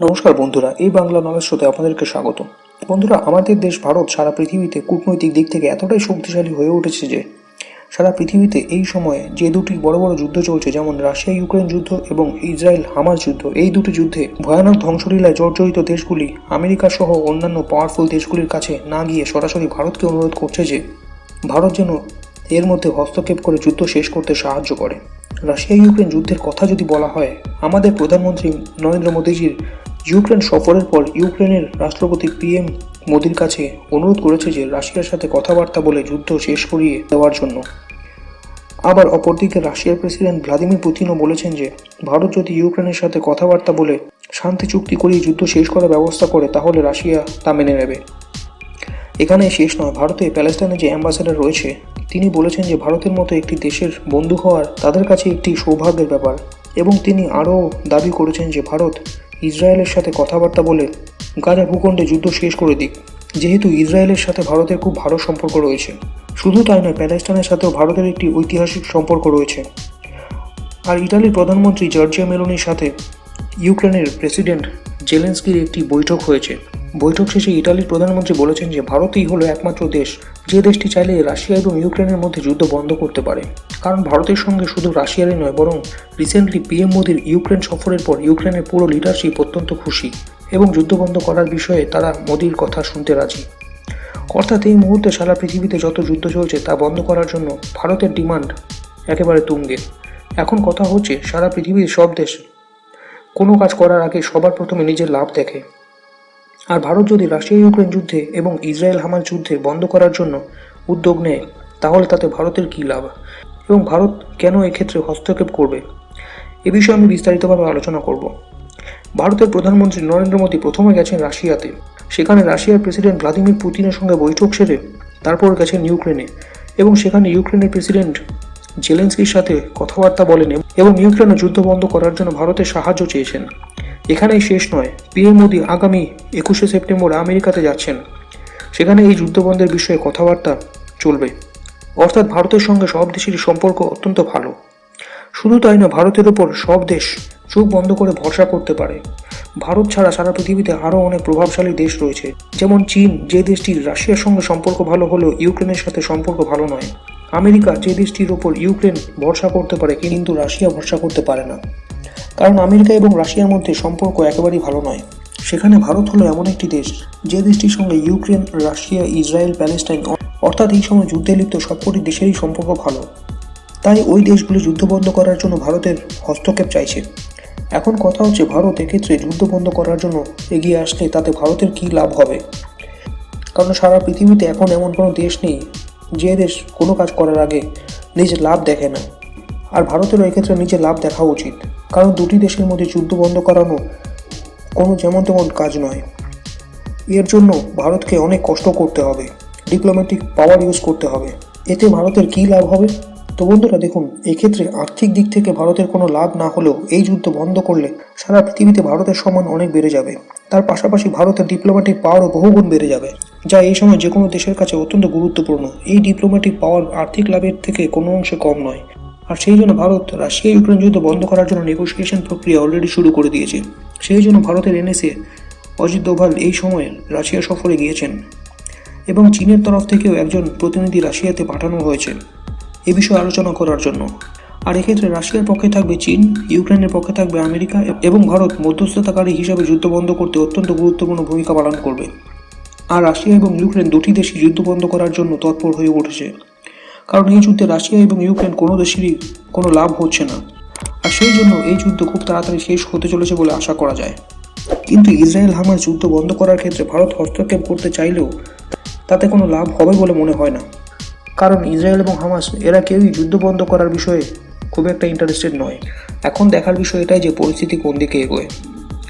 নমস্কার বন্ধুরা, এই বাংলা নলেজ শোতে আপনাদেরকে স্বাগত বন্ধুরা, আমাদের দেশ ভারত সারা পৃথিবীতে কূটনৈতিক দিক থেকে এতটাই শক্তিশালী হয়ে উঠেছে যে, সারা পৃথিবীতে এই সময়ে যে দুটি বড় বড় যুদ্ধ চলছে, যেমন রাশিয়া ইউক্রেন যুদ্ধ এবং ইসরায়েল হামাস যুদ্ধ, এই দুটি যুদ্ধে ভয়ানক ধ্বংসলীলায় জর্জরিত দেশগুলি, আমেরিকা সহ অন্যান্য পাওয়ারফুল দেশগুলির কাছে না গিয়ে সরাসরি ভারতকে অনুরোধ করছে যে, ভারত যেন এর মধ্যে হস্তক্ষেপ করে যুদ্ধ শেষ করতে সাহায্য করে। রাশিয়া ইউক্রেন যুদ্ধের কথা যদি বলা হয়, আমাদের প্রধানমন্ত্রী নরেন্দ্র মোদীজির ইউক্রেন সফরের পর ইউক্রেনের রাষ্ট্রপতি পিএম মোদির কাছে অনুরোধ করেছে যে রাশিয়ার সাথে কথাবার্তা বলে যুদ্ধ শেষ করিয়ে দেওয়ার জন্য। আবার অপরদিকে রাশিয়ার প্রেসিডেন্ট ভ্লাদিমির পুতিনও বলেছেন যে, ভারত যদি ইউক্রেনের সাথে কথাবার্তা বলে শান্তি চুক্তি করিয়ে যুদ্ধ শেষ করার ব্যবস্থা করে, তাহলে রাশিয়া তা মেনে নেবে। এখানে শেষ নয়, ভারতে প্যালেস্টাইনে যে অ্যাম্বাসেডার রয়েছে, তিনি বলেছেন যে ভারতের মতো একটি দেশের বন্ধু হওয়ার তাদের কাছে একটি সৌভাগ্যের ব্যাপার। এবং তিনি আরও দাবি করেছেন যে, ভারত ইসরায়েলের সাথে কথাবার্তা বলে গাজা ভূখণ্ডে যুদ্ধ শেষ করে দিক। যেহেতু ইসরায়েলের সাথে ভারতের খুব ভালো সম্পর্ক রয়েছে, শুধু তাই নয় প্যালেস্টাইনের সাথেও ভারতের একটি ঐতিহাসিক সম্পর্ক রয়েছে। আর ইটালির প্রধানমন্ত্রী জর্জিয়া মেলোনির সাথে ইউক্রেনের প্রেসিডেন্ট জেলেন্সকির একটি বৈঠক হয়েছে। বৈঠক শেষে ইটালির প্রধানমন্ত্রী বলেছেন যে ভারতই হলো একমাত্র দেশ যে দেশটি চাইলে রাশিয়া এবং ইউক্রেনের মধ্যে যুদ্ধ বন্ধ করতে পারে। কারণ ভারতের সঙ্গে শুধু রাশিয়ারই নয়, বরং রিসেন্টলি পিএম মোদির ইউক্রেন সফরের পর ইউক্রেনের পুরো লিডারশিপ অত্যন্ত খুশি এবং যুদ্ধ বন্ধ করার বিষয়ে তারা মোদির কথা শুনতে রাজি। অর্থাৎ এই মুহূর্তে সারা পৃথিবীতে যত যুদ্ধ চলছে তা বন্ধ করার জন্য ভারতের ডিমান্ড একেবারে তুঙ্গে। এখন কথা হচ্ছে, সারা পৃথিবীর সব দেশ কোনো কাজ করার আগে সবার প্রথমে নিজের লাভ দেখে। আর ভারত যদি রাশিয়া ইউক্রেন যুদ্ধে এবং ইসরায়েল হামার যুদ্ধে বন্ধ করার জন্য উদ্যোগ নেয়, তাহলে তাতে ভারতের কী লাভ? এবং ভারত কেন এক্ষেত্রে হস্তক্ষেপ করবে? এ বিষয়ে আমি বিস্তারিতভাবে আলোচনা করব। ভারতের প্রধানমন্ত্রী নরেন্দ্র মোদী প্রথমে গেছেন রাশিয়াতে। সেখানে রাশিয়ার প্রেসিডেন্ট ভ্লাদিমির পুতিনের সঙ্গে বৈঠক সেরে তারপর গেছেন ইউক্রেনে এবং সেখানে ইউক্রেনের প্রেসিডেন্ট জেলেন্সকির সাথে কথাবার্তা বলেন এবং ইউক্রেনে যুদ্ধ বন্ধ করার জন্য ভারতের সাহায্য চেয়েছেন। এখানেই শেষ নয় পিএম মোদী আগামী একুশে সেপ্টেম্বর আমেরিকাতে যাচ্ছেন। সেখানে এই যুদ্ধবন্ধের বিষয়ে কথাবার্তা চলবে। অর্থাৎ ভারতের সঙ্গে সব দেশেরই সম্পর্ক অত্যন্ত ভালো। শুধু তাই না ভারতের ওপর সব দেশ চোখ বন্ধ করে ভরসা করতে পারে। ভারত ছাড়া সারা পৃথিবীতে আরও অনেক প্রভাবশালী দেশ রয়েছে। যেমন চীন, যে দেশটির রাশিয়ার সঙ্গে সম্পর্ক ভালো হলেও ইউক্রেনের সাথে সম্পর্ক ভালো নয়। আমেরিকা, যে দেশটির ওপর ইউক্রেন ভরসা করতে পারে কিন্তু রাশিয়া ভরসা করতে পারে না। কারণ আমেরিকা এবং রাশিয়ার মধ্যে সম্পর্ক একেবারেই ভালো নয়। সেখানে ভারত হলো এমন একটি দেশ, যে দেশটির সঙ্গে ইউক্রেন, রাশিয়া, ইসরায়েল, প্যালেস্টাইন অর্থাৎ এই সময় যুদ্ধে লিপ্ত সবকটি দেশেরই সম্পর্ক ভালো। তাই ওই দেশগুলি যুদ্ধ বন্ধ করার জন্য ভারতের হস্তক্ষেপ চাইছে। এখন কথা হচ্ছে ভারত এক্ষেত্রে যুদ্ধ বন্ধ করার জন্য এগিয়ে আসলে তাতে ভারতের কী লাভ হবে? কারণ সারা পৃথিবীতে এখন এমন কোনো দেশ নেই, যে দেশ কোনো কাজ করার আগে নিজের লাভ দেখে না। আর ভারতেরও এক্ষেত্রে নিজের লাভ দেখা উচিত। কারণ দুটি দেশের মধ্যে যুদ্ধ বন্ধ করানো কোনো যেমন তেমন কাজ নয়। এর জন্য ভারতকে অনেক কষ্ট করতে হবে। ডিপ্লোম্যাটিক পাওয়ার ইউজ করতে হবে। এতে ভারতের কী লাভ হবে? তো বন্ধুরা, দেখুন, এক্ষেত্রে আর্থিক দিক থেকে ভারতের কোনো লাভ না হলেও এই যুদ্ধ বন্ধ করলে সারা পৃথিবীতে ভারতের সম্মান অনেক বেড়ে যাবে। তার পাশাপাশি ভারতের ডিপ্লোম্যাটিক পাওয়ারও বহুগুণ বেড়ে যাবে, যা এই সময় যে কোনো দেশের কাছে অত্যন্ত গুরুত্বপূর্ণ। এই ডিপ্লোম্যাটিক পাওয়ার আর্থিক লাভের থেকে কোনো অংশে কম নয়। আর সেই জন্য ভারত রাশিয়া ইউক্রেন যুদ্ধ বন্ধ করার জন্য নেগোসিয়েশন প্রক্রিয়া অলরেডি শুরু করে দিয়েছে। সেই জন্য ভারতের এনএসএ অজিত দোভাল এই সময়ে রাশিয়া সফরে গিয়েছেন এবং চীনের তরফ থেকেও একজন প্রতিনিধি রাশিয়াতে পাঠানো হয়েছে এ বিষয়ে আলোচনা করার জন্য। আর এক্ষেত্রে রাশিয়ার পক্ষে থাকবে চীন, ইউক্রেনের পক্ষে থাকবে আমেরিকা এবং ভারত মধ্যস্থতাকারী হিসাবে যুদ্ধ বন্ধ করতে অত্যন্ত গুরুত্বপূর্ণ ভূমিকা পালন করবে। আর রাশিয়া এবং ইউক্রেন দুটি দেশই যুদ্ধ বন্ধ করার জন্য তৎপর হয়ে উঠেছে। কারণ এই যুদ্ধে রাশিয়া এবং ইউক্রেন কোনো দেশেরই কোনো লাভ হচ্ছে না। আর সেই জন্য এই যুদ্ধ খুব তাড়াতাড়ি শেষ হতে চলেছে বলে আশা করা যায়। কিন্তু ইসরায়েল হামাস যুদ্ধ বন্ধ করার ক্ষেত্রে ভারত হস্তক্ষেপ করতে চাইলেও তাতে কোনো লাভ হবে বলে মনে হয় না। কারণ ইসরায়েল এবং হামাস, এরা কেউই যুদ্ধ বন্ধ করার বিষয়ে খুব একটা ইন্টারেস্টেড নয়। এখন দেখার বিষয় এটাই যে পরিস্থিতি কোন দিকে এগোয়।